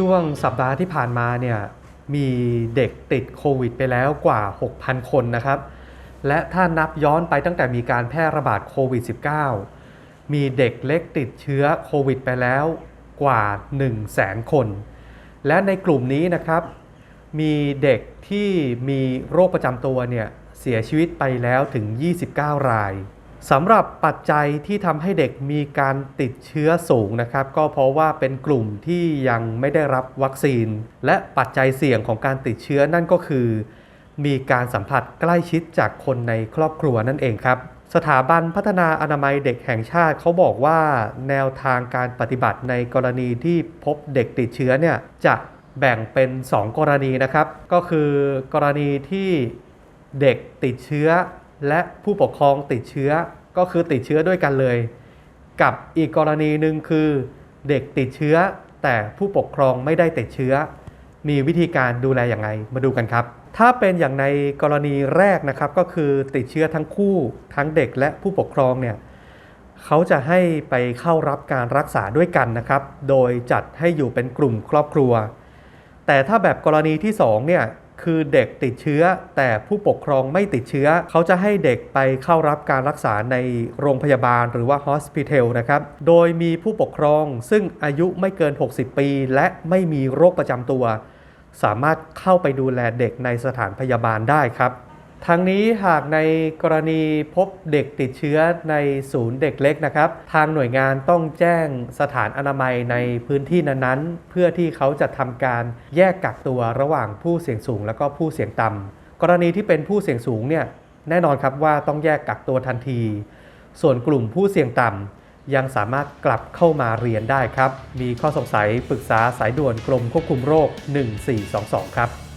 ช่วงสัปดาห์ที่ผ่านมาเนี่ยมีเด็กติดโควิดไปแล้วกว่า 6,000 คนนะครับ และถ้านับย้อนไปตั้งแต่มีการแพร่ระบาดโควิด -19 มีเด็กเล็กติดเชื้อโควิดไปแล้วกว่า 1 0 0 0 0แสนคน และในกลุ่มนี้นะครับ มีเด็กที่มีโรคประจำตัวเนี่ยเสียชีวิตไปแล้วถึง 29 ราย สำหรับปัจจัยที่ทำให้เด็กมีการติดเชื้อสูงนะครับ ก็เพราะว่าเป็นกลุ่มที่ยังไม่ได้รับวัคซีน และปัจจัยเสี่ยงของการติดเชื้อนั่นก็คือ มีการสัมผัสใกล้ชิดจากคนในครอบครัวนั่นเองครับ สถาบันพัฒนาอนามัยเด็กแห่งชาติเขาบอกว่า แนวทางการปฏิบัติในกรณีที่พบเด็กติดเชื้อเนี่ยจะแบ่งเป็น 2 กรณีนะครับ ก็คือกรณีที่เด็กติดเชื้อ และผู้ปกครองติดเชื้อก็คือติดเชื้อด้วยกันเลย กับอีกกรณีหนึ่งคือ เด็กติดเชื้อแต่ผู้ปกครองไม่ได้ติดเชื้อ มีวิธีการดูแลอย่างไรมาดูกันครับ ถ้าเป็นอย่างในกรณีแรกนะครับก็คือติดเชื้อทั้งคู่ทั้งเด็กและผู้ปกครองเนี่ยเขาจะให้ไปเข้ารับการรักษาด้วยกันนะครับ โดยจัดให้อยู่เป็นกลุ่มครอบครัว แต่ถ้าแบบกรณีที่2เนี่ย คือเด็กติดเชื้อ แต่ผู้ปกครองไม่ติดเชื้อ เขาจะให้เด็กไปเข้ารับการรักษาในโรงพยาบาลหรือว่า hospital นะครับ โดยมีผู้ปกครองซึ่งอายุไม่เกิน 60 ปี และไม่มีโรคประจำตัว สามารถเข้าไปดูแลเด็กในสถานพยาบาลได้ครับ ทั้งนี้หากในกรณีพบเด็กติดเชื้อในศูนย์เด็กเล็กนะครับ ทางหน่วยงานต้องแจ้งสถานอนามัยในพื้นที่นั้นๆ เพื่อที่เขาจะทำการแยกกักตัวระหว่างผู้เสี่ยงสูง แล้วก็ผู้เสี่ยงต่ำกรณีที่เป็นผู้เสี่ยงสูงเนี่ยแน่นอนครับว่าต้องแยกกักตัวทันที ส่วนกลุ่มผู้เสี่ยงต่ำยังสามารถกลับเข้ามาเรียนได้ครับ มีข้อสงสัยปรึกษาสายด่วนกรมควบคุมโรค 1422 ครับ